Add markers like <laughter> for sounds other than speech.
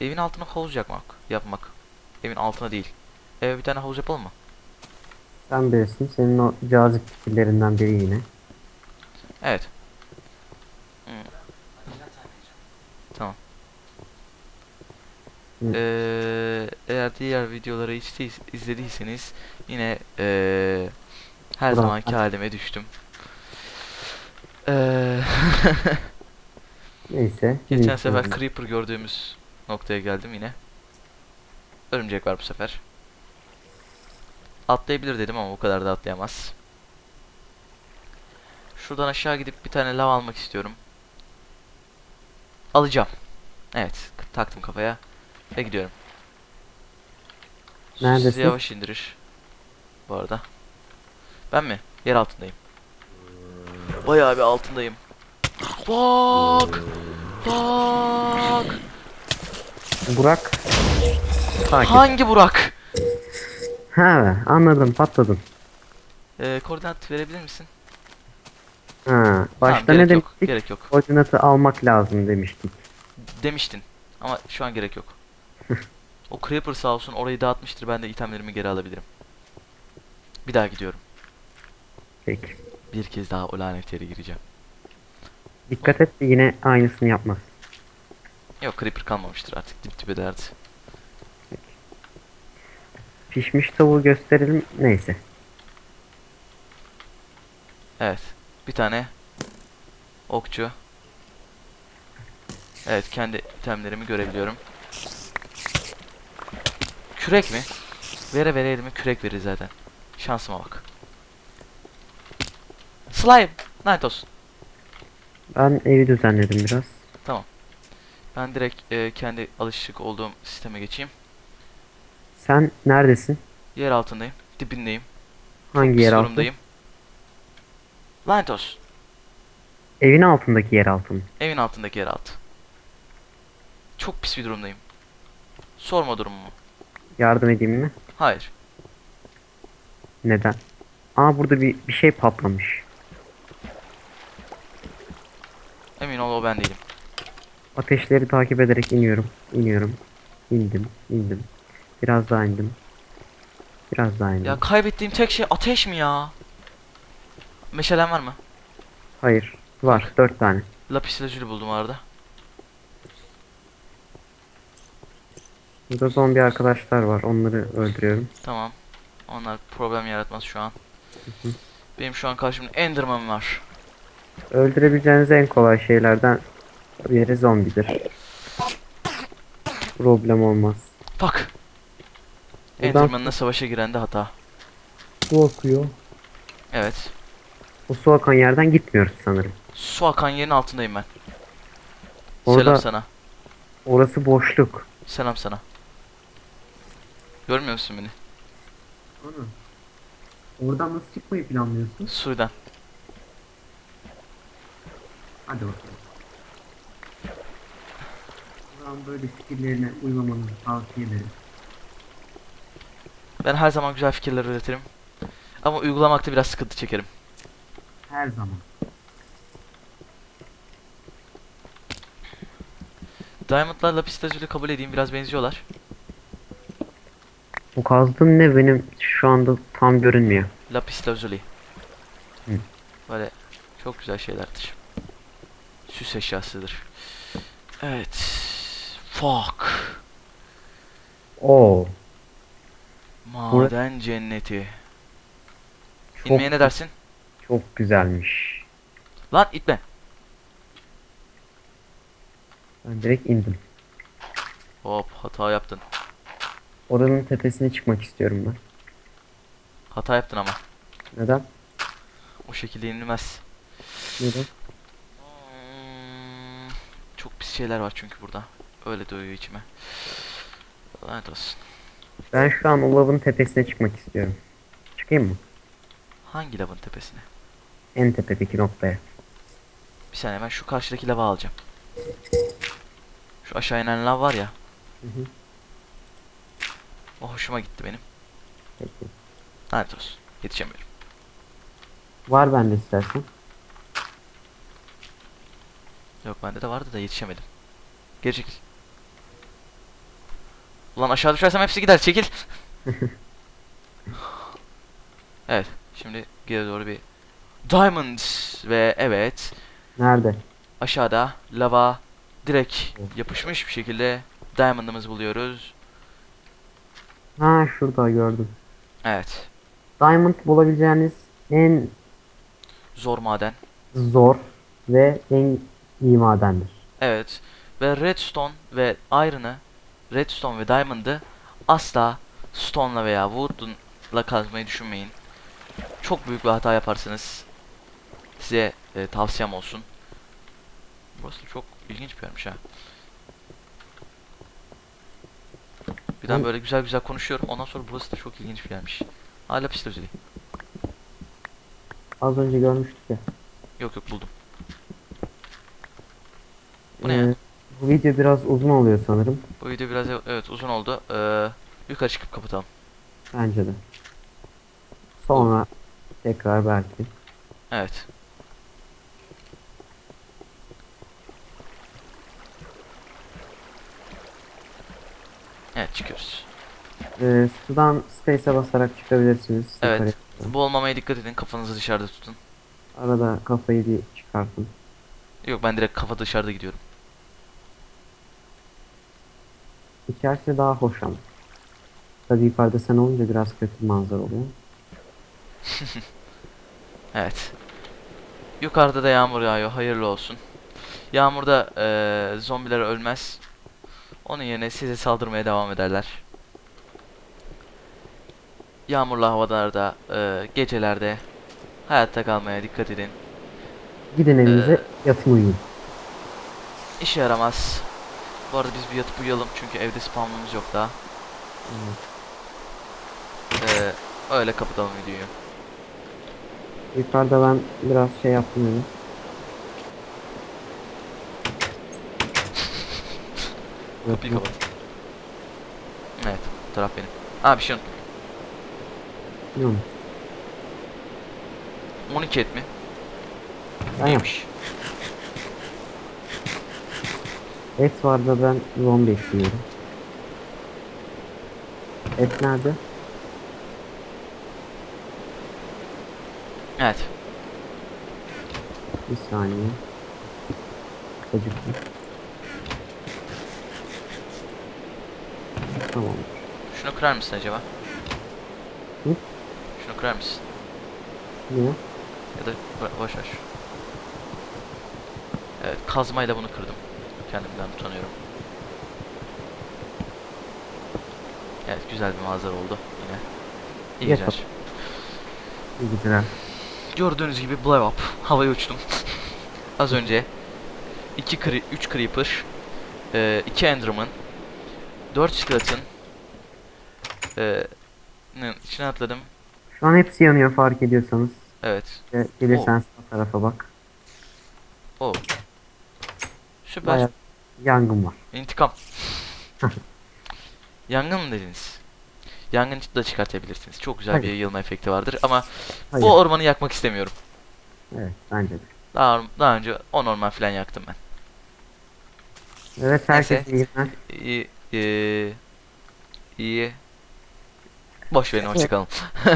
evin altına havuz yapmak. Yapmak. Evin altına değil. Eve bir tane havuz yapalım mı? Sen bilirsin. Senin o cazip fikirlerinden biri yine. Evet. Hmm. Tamam. Hı. Ee, eğer diğer videoları hiç izlediyseniz yine ee, her Burak, zamanki hadi. halime düştüm. Ee, <laughs> Neyse. geçen sefer Creeper gördüğümüz noktaya geldim yine. Örümcek var bu sefer. Atlayabilir dedim ama o kadar da atlayamaz. Şuradan aşağı gidip bir tane lav almak istiyorum. Alacağım. Evet, taktım kafaya ve gidiyorum. Sizi Neredesin? yavaş indirir. Bu arada. Ben mi? Yer altındayım. Bayağı bir altındayım. Bak! Bak! Burak. Sakin. Hangi Burak? Ha anladım patladım. Ee, koordinat verebilir misin? Ha başta Tamam, ne gerek yok. demiştik? Gerek yok. Koordinatı almak lazım demiştik. Demiştin. Ama şu an gerek yok. o Creeper sağ olsun orayı dağıtmıştır. Ben de itemlerimi geri alabilirim. Bir daha gidiyorum. Peki. Bir kez daha o lanet yere gireceğim. Dikkat et de yine aynısını yapmaz. Yok Creeper kalmamıştır artık. Dip dibe derdi. Pişmiş tavuğu gösterelim. Neyse. Evet. Bir tane okçu. Evet kendi itemlerimi görebiliyorum. Kürek mi? Vere vere elime kürek verir zaten. Şansıma bak. Slime! Lanet olsun. Ben evi düzenledim biraz. Ben direkt e, kendi alışık olduğum sisteme geçeyim. Sen neredesin? Yer altındayım. Dibindeyim. Hangi Pis yer altı? Lanet olsun. Evin altındaki yer altı mı? Evin altındaki yer altı. Çok pis bir durumdayım. Sorma durumumu. Yardım edeyim mi? Hayır. Neden? Aa burada bir, bir şey patlamış. Emin ol o ben değilim. Ateşleri takip ederek iniyorum. İniyorum. İndim. indim. Biraz daha indim. Biraz daha indim. Ya kaybettiğim tek şey ateş mi ya? Meşalen var mı? Hayır. Var. Dört tane. Lapis lazuli buldum arada. Burada zombi arkadaşlar var. Onları öldürüyorum. Tamam. Onlar problem yaratmaz şu an. Benim şu an karşımda Enderman var. Öldürebileceğiniz en kolay şeylerden biri zombidir. Problem olmaz. Fuck. Buradan- Enderman'la savaşa giren de hata. Su akıyor. Evet. O su akan yerden gitmiyoruz sanırım. Su akan yerin altındayım ben. Orada- Selam sana. Orası boşluk. Selam sana. Görmüyor musun beni? Oradan nasıl çıkmayı planlıyorsun? Suydan. Hadi bakalım. Zaman böyle fikirlerine uymamanızı tavsiye ederim. Ben her zaman güzel fikirler üretirim. Ama uygulamakta biraz sıkıntı çekerim. Her zaman. Diamond'la lapis lazuli kabul edeyim biraz benziyorlar. Bu kazdığım ne benim şu anda tam görünmüyor. Lapis lazuli. Hı. Böyle çok güzel şeylerdir. Süs eşyasıdır. Evet. Fuck. Oo. Maden cenneti. Çok, İnmeye ne dersin? çok güzelmiş. Lan itme. Ben direkt indim. Hop hata yaptın. Oranın tepesine çıkmak istiyorum ben. Hata yaptın ama. Neden? O şekilde inilmez. Neden? Hmm, çok pis şeyler var çünkü burada. Öyle doyuyor içime. Lanet olsun. Ben şu an o lavın tepesine çıkmak istiyorum. Çıkayım mı? Hangi lavın tepesine? En tepedeki noktaya. Bir saniye ben şu karşıdaki lava alacağım. Şu aşağı inen lav var ya. Hı hı. O hoşuma gitti benim. Peki. Lanet olsun. Yetişemiyorum. Var bende istersen. Yok bende de vardı da yetişemedim. Geri çekil. Ulan aşağı düşersem hepsi gider. Çekil. <laughs> evet. Şimdi geri doğru bir Diamond ve evet Nerede? aşağıda lava direkt yapışmış bir şekilde Diamond'ımızı buluyoruz. Ha şurada gördüm. Evet. Diamond bulabileceğiniz en Zor maden. zor ve en iyi madendir. Evet. Ve redstone ve iron'ı, redstone ve diamond'ı asla stone'la veya wood'la kazmayı düşünmeyin. Çok büyük bir hata yaparsınız. Size e, tavsiyem olsun. Burası çok ilginç bir yermiş ha. Birden Ben- böyle güzel güzel konuşuyorum. Ondan sonra burası da çok ilginç bir yermiş. Hala pis özeli. Az önce görmüştük ya. Yok yok buldum. Bu ne ya? Bu video biraz uzun oluyor sanırım. Bu video biraz evet uzun oldu. Ee, yukarı çıkıp kapatalım. Bence de. Sonra tekrar belki. Evet. Evet çıkıyoruz. Ee, sudan space'e basarak çıkabilirsiniz. Evet. yukarıya. Bu olmamaya dikkat edin. Kafanızı dışarıda tutun. Arada kafayı bir çıkartın. Yok ben direkt kafa dışarıda gidiyorum. İçerisi daha hoş ama. Tabii yukarıda sen olunca biraz kötü manzara oluyor. <laughs> Evet. Yukarıda da yağmur yağıyor. Hayırlı olsun. Yağmurda eee zombiler ölmez. Onun yerine size saldırmaya devam ederler. Yağmurlu havalarda, eee, gecelerde hayatta kalmaya dikkat edin. Gidin evinize yatın uyuyun. İşe yaramaz. Bu arada biz bir yatıp uyuyalım çünkü evde spawnımız yok daha. Ee, öyle kapatalım videoyu. Yukarıda ben biraz şey yaptım öyle. <laughs> Kapıyı kapat. Evet, bu taraf benim. Aa bir şey unuttum. Yok. 12 et mi? Ben yap. Et var da ben zombi ekliyorum. Et nerede? Evet. Bir saniye. Acıktım. Tamam. Şunu kırar mısın acaba? Hı? Şunu kırar mısın? Niye? Ya da bo- boş ver. Evet, kazmayla bunu kırdım. Kendimden utanıyorum. Evet, güzel bir manzara oldu yine. İyi Yapalım. geceler. İyi geceler. Gördüğünüz gibi blow up. Havaya uçtum. <laughs> Az önce 2 cre 3 creeper, 2 enderman, 4 skeleton ne- içine atladım. Şu an hepsi yanıyor fark ediyorsanız. Evet. Ve gelirsen sağ tarafa bak. O. Süper. Bayağı yangın var. İntikam. <laughs> Yangın mı dediniz? Yangın da çıkartabilirsiniz. Çok güzel bir Hayır. yayılma efekti vardır ama Hayır. bu ormanı yakmak istemiyorum. Evet bence de. Daha daha önce on orman falan yaktım ben. Evet Neyse. herkese iyi günler. İyi iyi iyi. Boş verin hoşçakalın. <laughs>